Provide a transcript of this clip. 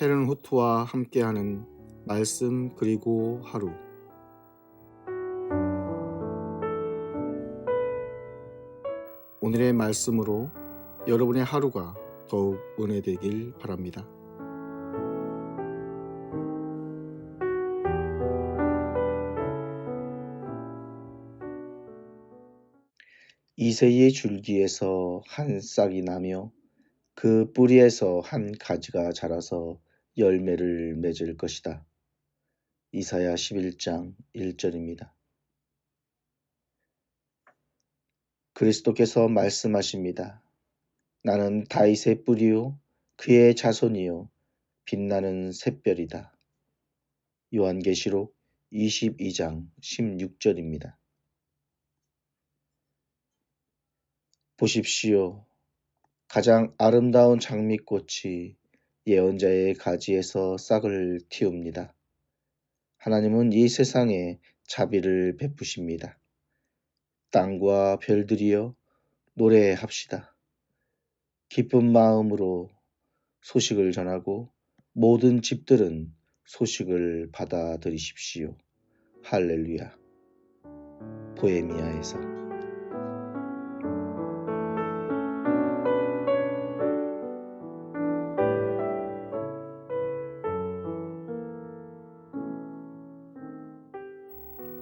헤른 후트와 함께하는 말씀 그리고 하루 오늘의 말씀으로 여러분의 하루가 더욱 은혜되길 바랍니다. 이새의 줄기에서 한 싹이 나며 그 뿌리에서 한 가지가 자라서 열매를 맺을 것이다. 이사야 11장 1절입니다. 그리스도께서 말씀하십니다. 나는 다윗의 뿌리요 그의 자손이요 빛나는 샛별이다. 요한계시록 22장 16절입니다. 보십시오. 가장 아름다운 장미꽃이 예언자의 가지에서 싹을 틔웁니다. 하나님은 이 세상에 자비를 베푸십니다. 땅과 별들이여 노래합시다. 기쁜 마음으로 소식을 전하고 모든 집들은 소식을 받아들이십시오. 할렐루야. 보헤미아에서